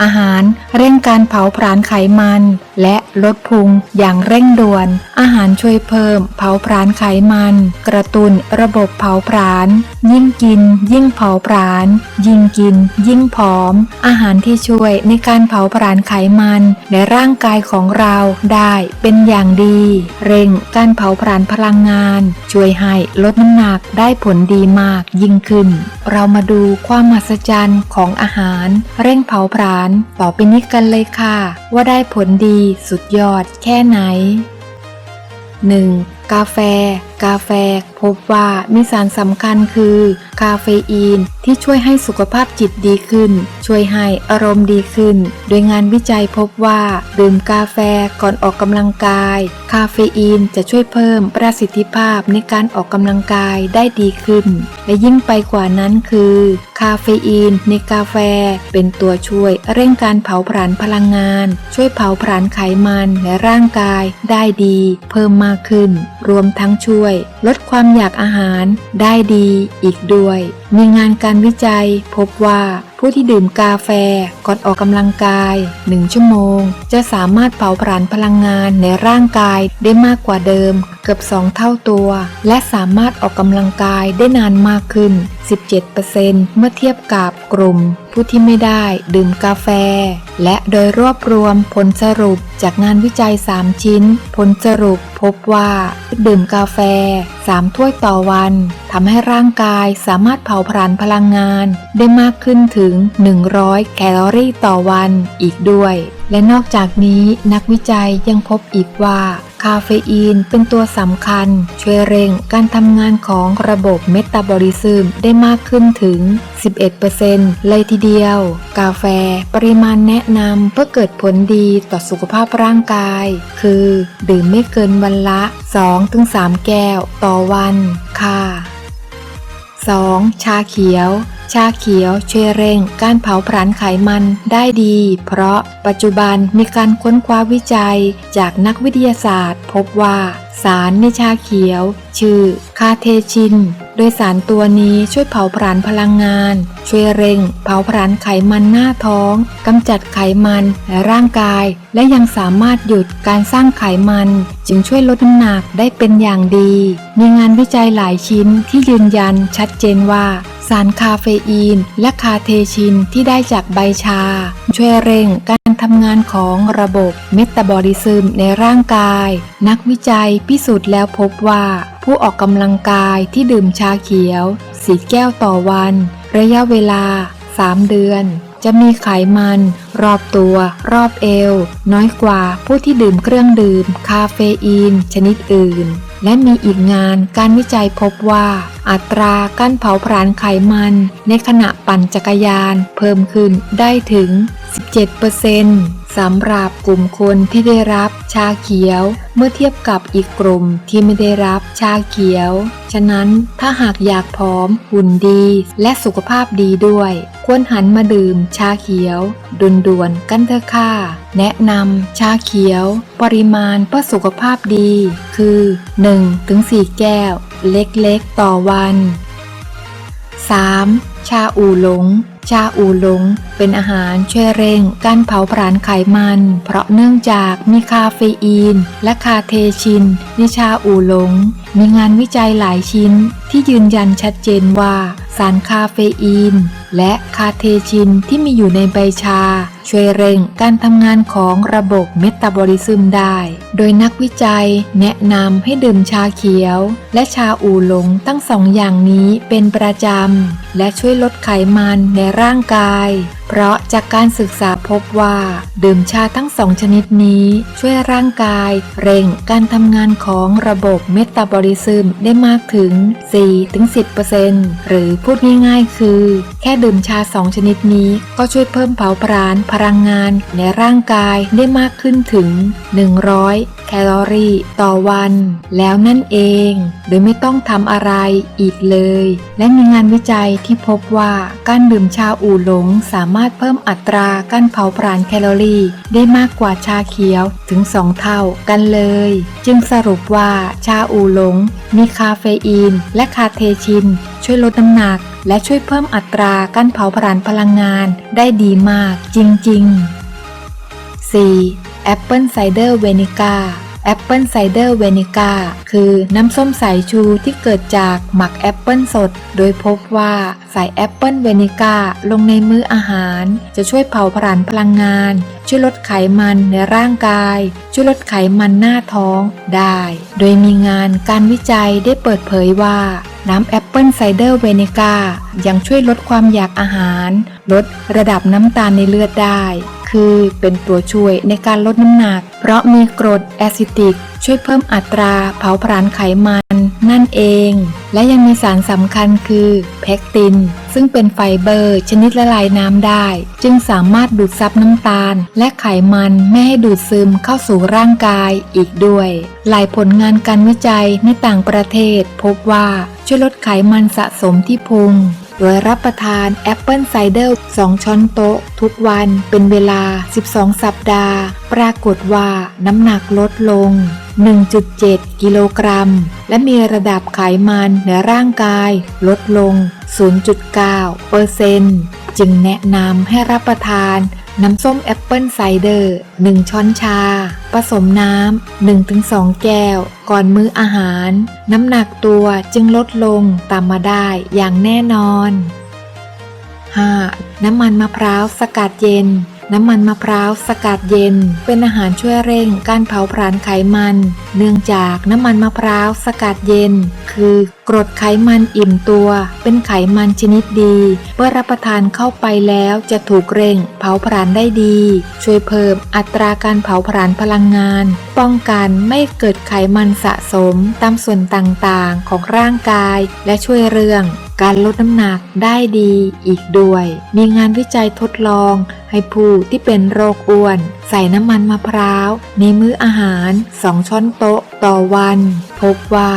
อาหารเร่งการเผาผลาญไขมัน และลดพุงอย่างเร่งด่วน อาหารช่วยเพิ่ม เผาผลาญไขมัน กระตุนระบบเผาผลาญ ยิ่งกิน ยิ่งเผาผลาญ ยิ่งกิน ยิ่งผอม อาหารที่ช่วยในการเผาผลาญไขมันในร่างกายของเราได้เป็นอย่างดี เร่งการเผาผลาญพลังงาน ช่วยให้ลดน้ำหนักได้ผลดีมากยิ่งขึ้น เรามาดูความมหัศจรรย์ของอาหาร เร่งเผาผลาญต่อไปนี้กันเลยค่ะ ว่าได้ผลดีสุดยอดแค่ไหน 1. กาแฟ กาแฟ พบว่ามีสารสำคัญคือ คาเฟอีน ที่ช่วยให้สุขภาพจิตดีขึ้น ช่วยให้อารมณ์ดีขึ้น โดยงานวิจัยพบว่าดื่มกาแฟก่อนออกกำลังกาย คาเฟอีนจะช่วยเพิ่มประสิทธิภาพในการออกกำลังกายได้ดีขึ้น และยิ่งไปกว่านั้นคือ คาเฟอีนในกาแฟเป็นตัวช่วยเร่งการเผาผลาญพลังงาน ช่วยเผาผลาญไขมันในร่างกายได้ดี เพิ่มมากขึ้น รวมทั้งช่วยลดความอยากอาหารได้ดีอีกด้วย มีงานการวิจัยพบว่า ผู้ที่ดื่มกาแฟก่อนออกกำลังกาย 1 ชั่วโมง จะสามารถเผาผลาญพลังงานในร่างกายได้มากกว่าเดิม เกือบ 2 เท่าตัว และสามารถออกกำลังกายได้นานมากขึ้น 17%เมื่อเทียบกับกลุ่ม ผู้ที่ไม่ได้ดื่มกาแฟ และโดยรวบรวมผลสรุปจากงานวิจัย 3 ชิ้น ผลสรุปพบว่าดื่มกาแฟ 3 ถ้วยต่อวันทำให้ร่างกายสามารถเผาผลาญพลังงานได้มากขึ้นถึงึง 100 แคลอรี่ต่อวันอีกด้วย และนอกจากนี้นักวิจัยยังพบอีกว่า คาเฟอีนเป็นตัวสำคัญ ช่วยเร่งการทำงานของระบบเมตาบอลิซึมได้มากขึ้นถึง 11%เลยทีเดียว กาแฟปริมาณแนะนำเพื่อเกิดผลดีต่อสุขภาพร่างกาย คือดื่มไม่เกินวันละ 2-3 แก้วต่อวันค่ะ 2. ชาเขียว ชาเขียวช่วยเร่งการเผาผลาญไขมันได้ดี เพราะปัจจุบันมีการค้นคว้าวิจัยจากนักวิทยาศาสตร์ พบว่าสารในชาเขียว ชื่อคาเทชิน โดยสารตัวนี้ช่วยเผาผลาญพลังงาน ช่วยเร่งเผาผลาญไขมันหน้าท้องกำจัดไขมันในร่างกาย และยังสามารถหยุดการสร้างไขมัน จึงช่วยลดน้ำหนักได้เป็นอย่างดี มีงานวิจัยหลายชิ้นที่ยืนยันชัดเจนว่า สารคาเฟอีน และคาเทชินที่ได้จากใบชา ช่วยเร่งการทำงานของระบบเมตาบอลิซึมในร่างกาย นักวิจัยพิสูจน์แล้วพบว่า ผู้ออกกำลังกายที่ดื่มชาเขียว สีแก้วต่อวัน ระยะเวลา 3 เดือนจะมีไขมัน รอบตัว รอบเอว น้อยกว่าผู้ที่ดื่มเครื่องดื่ม คาเฟอีน ชนิดอื่น และมีอีกงานการวิจัยพบว่า อัตราการเผาผลาญไขมัน ในขณะปั่นจักรยาน เพิ่มขึ้นได้ถึง 17% สำหรับกลุ่มคนที่ได้รับชาเขียว เมื่อเทียบกับอีกกลุ่มที่ไม่ได้รับชาเขียว ฉะนั้นถ้าหากอยากผอมหุ่นดี และสุขภาพดีด้วย ควรหันมาดื่มชาเขียวด่วนๆกันเถอะค่ะแนะนำชาเขียว ปริมาณเพื่อสุขภาพดี คือ 1-4 แก้ว เล็กๆ ต่อวัน 3. ชาอู่หลงชาอูหลงเป็นอาหารช่วยเร่งการเผาผลาญไขมัน เพราะเนื่องจากมีคาเฟอีน และคาเทชินในชาอูหลง มีงานวิจัยหลายชิ้นที่ยืนยันชัดเจนว่าสารคาเฟอีน และคาเทชินที่มีอยู่ในใบชา ช่วยเร่งการทำงานของระบบเมตาบอลิซึมได้ โดยนักวิจัยแนะนำให้ดื่มชาเขียว และชาอูหลงทั้งสองอย่างนี้เป็นประจำ และช่วยลดไขมันในร่างกาย เพราะจากการศึกษาพบว่า ดื่มชาทั้งสองชนิดนี้ ช่วยร่างกาย เร่งการทำงานของระบบเมตาบอลิซึมได้มากถึง 4-10%หรือพูดง่ายๆ คือ แค่ดื่มชาสองชนิดนี้ก็ช่วยเพิ่มเผาผลาญพลังงานในร่างกายได้มากขึ้นถึง 100 แคลอรี่ต่อวัน แล้วนั่นเอง โดยไม่ต้องทำอะไรอีกเลย และมีงานวิจัยที่พบว่าการดื่มชาอู่หลงสามารถารถเพิ่มอัตราการเผาผลาญแคลอรี่ ได้มากกว่าชาเขียวถึง 2 เท่ากันเลย จึงสรุปว่าชาอูหลง มีคาเฟอีน และคาเทชิน ช่วยลดน้ำหนัก และช่วยเพิ่มอัตราการเผาผลาญพลังงานได้ดีมากจริงๆ 4. แอปเปิลไซเดอร์เวนิก้า แอปเปิลไซเดอร์เวนิก้าคือน้ำส้มสายชูที่เกิดจากหมักแอปเปิลสด โดยพบว่าใส่แอปเปิลเวนิก้าลงในมื้ออาหาร จะช่วยเผาผลาญพลังงาน ช่วยลดไขมันในร่างกาย ช่วยลดไขมันหน้าท้องได้ โดยมีงานการวิจัยได้เปิดเผยว่าน้ำแอปเปิลไซเดอร์เวนิก้ายังช่วยลดความอยากอาหาร ลดระดับน้ำตาลในเลือดได้ คือเป็นตัวช่วยในการลดน้ำหนัก เพราะมีกรดแอซิติก ช่วยเพิ่มอัตราเผาผลาญไขมัน นั่นเอง และยังมีสารสำคัญคือเพคติน ซึ่งเป็นไฟเบอร์ชนิดละลายน้ำได้ จึงสามารถดูดซับน้ำตาล และไขมันไม่ให้ดูดซึมเข้าสู่ร่างกายอีกด้วย หลายผลงานการวิจัยในต่างประเทศ พบว่าช่วยลดไขมันสะสมที่พุง โดยรับประทานแอปเปิลไซเดอร์2ช้อนโต๊ะ ทุกวันเป็นเวลา 12 สัปดาห์ ปรากฏว่าน้ำหนักลดลง 1.7 กิโลกรัม และมีระดับไขมันในร่างกายลดลง 0.9เปอร์เซนต์จึงแนะนำให้รับประทาน น้ำส้มแอปเปิลไซเดอร์ 1 ช้อนชา ผสมน้ำ 1-2 แก้ว ก่อนมื้ออาหาร น้ำหนักตัวจึงลดลงตามมาได้อย่างแน่นอน 5. น้ำมันมะพร้าวสกัดเย็น น้ำมันมะพร้าวสกัดเย็น เป็นอาหารช่วยเร่งการเผาผลาญไขมัน เนื่องจากน้ำมันมะพร้าวสกัดเย็น คือกรดไขมันอิ่มตัว เป็นไขมันชนิดดี เมื่อรับประทานเข้าไปแล้วจะถูกเร่ง เผาผลาญได้ดี ช่วยเพิ่มอัตราการเผาผลาญพลังงาน ป้องกันไม่เกิดไขมันสะสมตามส่วนต่างๆของร่างกาย และช่วยเรื่อง การลดน้ำหนักได้ดีอีกด้วย มีงานวิจัยทดลองให้ผู้ที่เป็นโรคอ้วน ใส่น้ำมันมะพร้าวในมื้ออาหาร 2 ช้อนโต๊ะต่อวัน พบว่า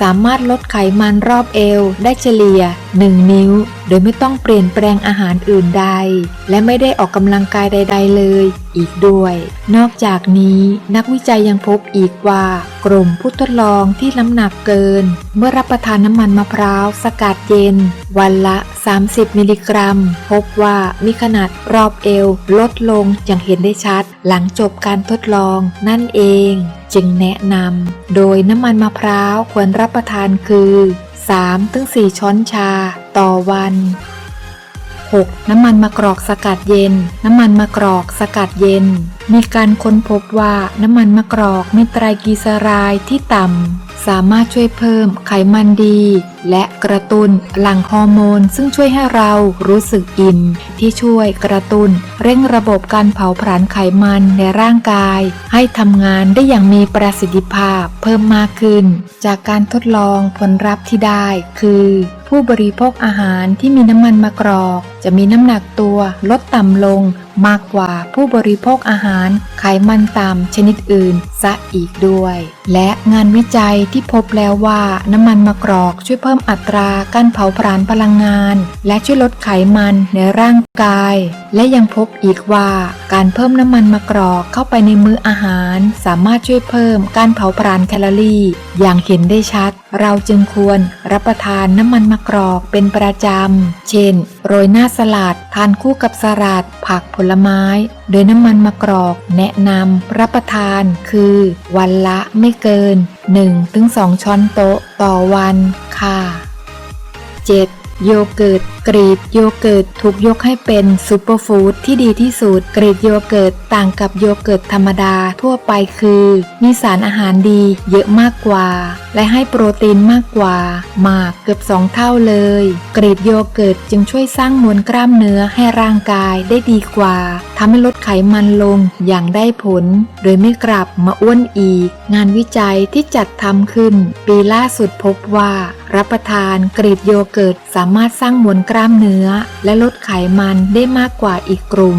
สามารถลดไขมันรอบเอวได้เฉลี่ย 1 นิ้ว โดยไม่ต้องเปลี่ยนแปลงอาหารอื่นใด และไม่ได้ออกกำลังกายใด ๆ เลย อีกด้วย นอกจากนี้นักวิจัยยังพบอีกว่า กลุ่มผู้ทดลองที่น้ำหนักเกิน เมื่อรับประทานน้ำมันมะพร้าวสกัดเย็น วันละ 30 มิลลิกรัม พบว่ามีขนาดรอบเอวลดลงอย่างเห็นได้ชัด หลังจบการทดลองนั่นเอง จึงแนะนำโดยน้ำมันมะพร้าวควรรับประทานคือ 3-4 ช้อนชา ต่อวัน 6. น้ำมันมะกรอกสกัดเย็น น้ำมันมะกรอกสกัดเย็น มีการค้นพบว่าน้ำมันมะกรอกมีไตรกลีเซอไรด์ที่ต่ำสามารถช่วยเพิ่มไขมันดี และกระตุ้นหลั่งฮอร์โมน ซึ่งช่วยให้เรารู้สึกอิ่มที่ช่วยกระตุ้น เร่งระบบการเผาผลาญไขมันในร่างกาย ให้ทำงานได้อย่างมีประสิทธิภาพเพิ่มมากขึ้น จากการทดลองผลลัพธ์ที่ได้คือ ผู้บริโภคอาหารที่มีน้ำมันมะกรอก จะมีน้ำหนักตัวลดต่ำลงมากกว่าผู้บริโภคอาหารไขมันต่ำชนิดอื่นซะอีกด้วย และงานวิจัยที่พบแล้วว่าน้ำมันมะกรอกช่วยเพิ่มิ่มอัตราการเผาผลาญพลังงาน และช่วยลดไขมันในร่างกาย และยังพบอีกว่าการเพิ่มน้ำมันมะกรอกเข้าไปในมื้ออาหาร สามารถช่วยเพิ่มการเผาผลาญแคลอรี่ อย่างเห็นได้ชัด เราจึงควรรับประทานน้ำมันมะกรอกเป็นประจำ เช่น โรยหน้าสลัด ทานคู่กับสลัด ผักผลไม้ โดยน้ำมันมะกรอกแนะนำรับประทานคือ วันละไม่เกิน 1-2 ช้อนโต๊ะต่อวันค่ะ 7. โยเกิร์ต กรีกโยเกิร์ตถูกยกให้เป็นซูเปอร์ฟู้ดที่ดีที่สุด กรีกโยเกิร์ตต่างกับโยเกิร์ตธรรมดาทั่วไปคือ มีสารอาหารดีเยอะมากกว่า และให้โปรตีนมากกว่ามากเกือบ 2 เท่าเลย กรีกโยเกิร์ตจึงช่วยสร้างมวลกล้ามเนื้อให้ร่างกายได้ดีกว่าทำให้ลดไขมันลงอย่างได้ผล โดยไม่กลับมาอ้วนอีก งานวิจัยที่จัดทำขึ้น ปีล่าสุดพบว่า รับประทานกรีกโยเกิร์ตสามารถสร้างมวลกล้ามเนื้อ และลดไขมันได้มากกว่าอีกกลุ่ม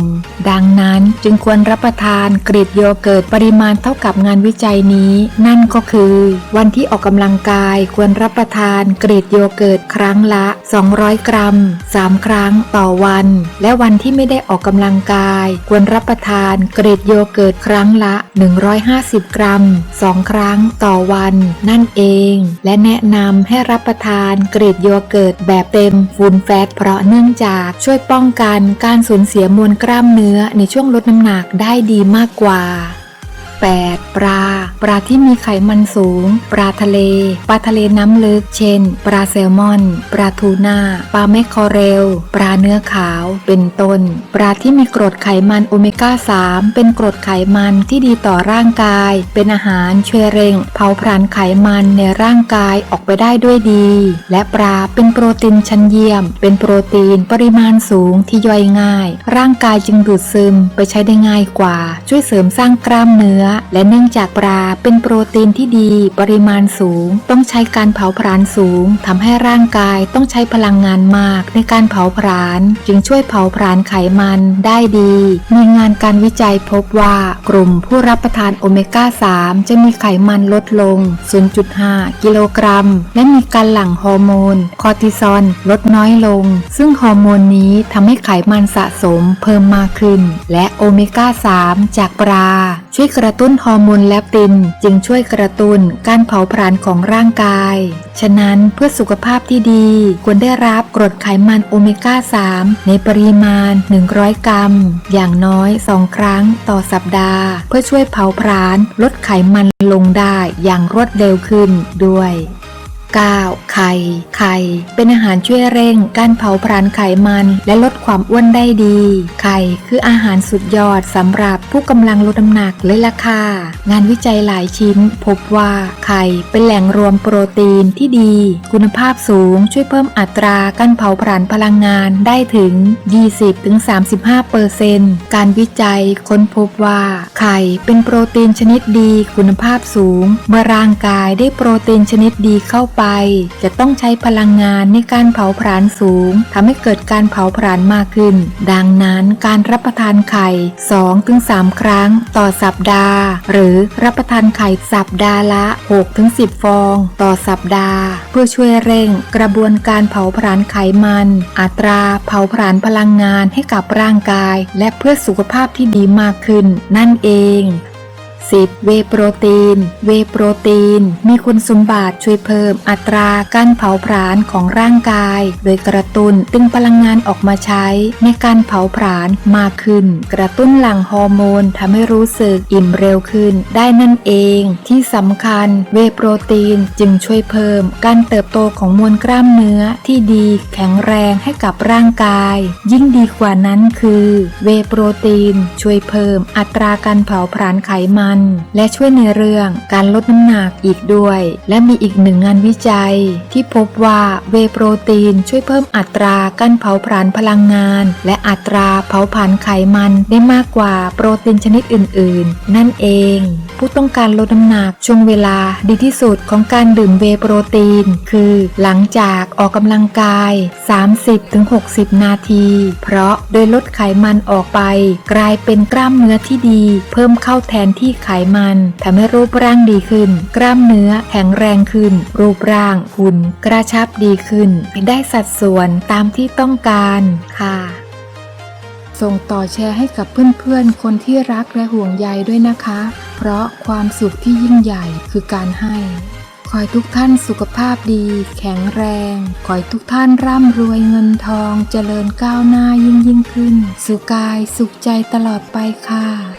ดังนั้นจึงควรรับประทานกรีกโยเกิร์ตปริมาณเท่ากับงานวิจัยนี้ นั่นก็คือ วันที่ออกกำลังกายควรรับประทานกรีกโยเกิร์ตครั้งละ 200 กรัม 3 ครั้งต่อวัน และวันที่ไม่ได้ออกกำลังกาย ควรรับประทานกรีกโยเกิร์ตครั้งละ 150 กรัม 2 ครั้งต่อวัน นั่นเอง และแนะนำให้รับประทานกรีกโยเกิร์ตแบบเต็มฟูลแฟตเพราะเนื่องจากช่วยป้องกันการสูญเสียมวลกล้ามเนื้อในช่วงลดน้ำหนักได้ดีมากกว่า 8. ปลา ปลาที่มีไขมันสูง ปลาทะเล ปลาทะเลน้ำลึก เช่น ปลาแซลมอน ปลาทูน่า ปลาแมคคอเรล ปลาเนื้อขาว เป็นต้น ปลาที่มีกรดไขมันโอเมก้า 3 เป็นกรดไขมันที่ดีต่อร่างกาย เป็นอาหารช่วยเร่ง เผาผลาญไขมันในร่างกายออกไปได้ด้วยดี และปลาเป็นโปรตีนชั้นเยี่ยม เป็นโปรตีนปริมาณสูงที่ย่อยง่าย ร่างกายจึงดูดซึมไปใช้ได้ง่ายกว่า ช่วยเสริมสร้างกล้ามเนื้อและเนื่องจากปลาเป็นโปรตีนที่ดี ปริมาณสูง ต้องใช้การเผาผลาญสูงทำให้ร่างกายต้องใช้พลังงานมากในการเผาผลาญจึงช่วยเผาผลาญไขมันได้ดี มีงานการวิจัยพบว่ากลุ่มผู้รับประทานโอเมก้า 3 จะมีไขมันลดลง 0.5 กิโลกรัม และมีการหลั่งฮอร์โมน คอร์ติซอลลดน้อยลง ซึ่งฮอร์โมนนี้ทำให้ไขมันสะสมเพิ่มมากขึ้น และโอเมก้า 3 จากปลาช่วยกระตุ้นฮอร์โมนแลปตินจึงช่วยกระตุ้นการเผาผลาญของร่างกาย ฉะนั้นเพื่อสุขภาพที่ดี ควรได้รับกรดไขมันโอเมก้า 3 ในปริมาณ 100 กรัม อย่างน้อย 2 ครั้งต่อสัปดาห์ เพื่อช่วยเผาผลาญลดไขมันลงได้อย่างรวดเร็วขึ้นด้วย 9. ไข่ ไข่ เป็นอาหารช่วยเร่ง การเผาผลาญไขมัน และลดความอ้วนได้ดี ไข่คืออาหารสุดยอดสำหรับผู้กำลังลดน้ำหนักเลยล่ะค่ะ งานวิจัยหลายชิ้น พบว่าไข่เป็นแหล่งรวมโปรตีนที่ดี คุณภาพสูงช่วยเพิ่มอัตราการเผาผลาญพลังงานได้ถึง 20-35เปอร์เซนการวิจัยค้นพบว่า ไข่เป็นโปรตีนชนิดดีคุณภาพสูง เมื่อร่างกายได้โปรตีนชนิดดีเข้าไปจะต้องใช้พลังงานในการเผาผลาญสูงทำให้เกิดการเผาผลาญมากขึ้น ดังนั้นการรับประทานไข่ 2-3 ครั้งต่อสัปดาห์ หรือรับประทานไข่สัปดาห์ละ 6-10 ฟอง ต่อสัปดาห์ เพื่อช่วยเร่งกระบวนการเผาผลาญไขมัน อัตราเผาผลาญพลังงานให้กับร่างกาย และเพื่อสุขภาพที่ดีมากขึ้น นั่นเอง 10. เวโปรตีน เวโปรตีน มีคุณสมบัติช่วยเพิ่มอัตราการเผาผลาญของร่างกาย โดยกระตุ้นตึงพลังงานออกมาใช้ในการเผาผลาญมากขึ้น กระตุ้นหลั่งฮอร์โมนทำให้รู้สึกอิ่มเร็วขึ้นได้นั่นเอง ที่สำคัญเวโปรตีนจึงช่วยเพิ่มการเติบโตของมวลกล้ามเนื้อที่ดีแข็งแรงให้กับร่างกาย ยิ่งดีกว่านั้นคือ เวโปรตีนช่วยเพิ่มอัตราการเผาผลาญไขมันและช่วยในเรื่องการลดน้ำหนักอีกด้วย และมีอีกหนึ่งงานวิจัย ที่พบว่าเวโปรตีนช่วยเพิ่มอัตราการเผาผลาญพลังงาน และอัตราเผาผลาญไขมันได้มากกว่าโปรตีนชนิดอื่น ๆ นั่นเอง ผู้ต้องการลดน้ำหนักช่วงเวลาดีที่สุดของการดื่มเวโปรตีน คือหลังจากออกกำลังกาย 30-60 นาที เพราะโดยลดไขมันออกไป กลายเป็นกล้ามเนื้อที่ดี เพิ่มเข้าแทนที่ไขมันทำให้รูปร่างดีขึ้น กล้ามเนื้อแข็งแรงขึ้น รูปร่างหุ่นกระชับดีขึ้น ได้สัดส่วนตามที่ต้องการค่ะส่งต่อแชร์ให้กับเพื่อนๆ คนที่รักและห่วงใยด้วยนะคะ เพราะความสุขที่ยิ่งใหญ่คือการให้ ขอให้ทุกท่านสุขภาพดี แข็งแรง ขอให้ทุกท่านร่ำรวยเงินทอง เจริญก้าวหน้ายิ่งยิ่งขึ้น สุขกายสุขใจตลอดไปค่ะ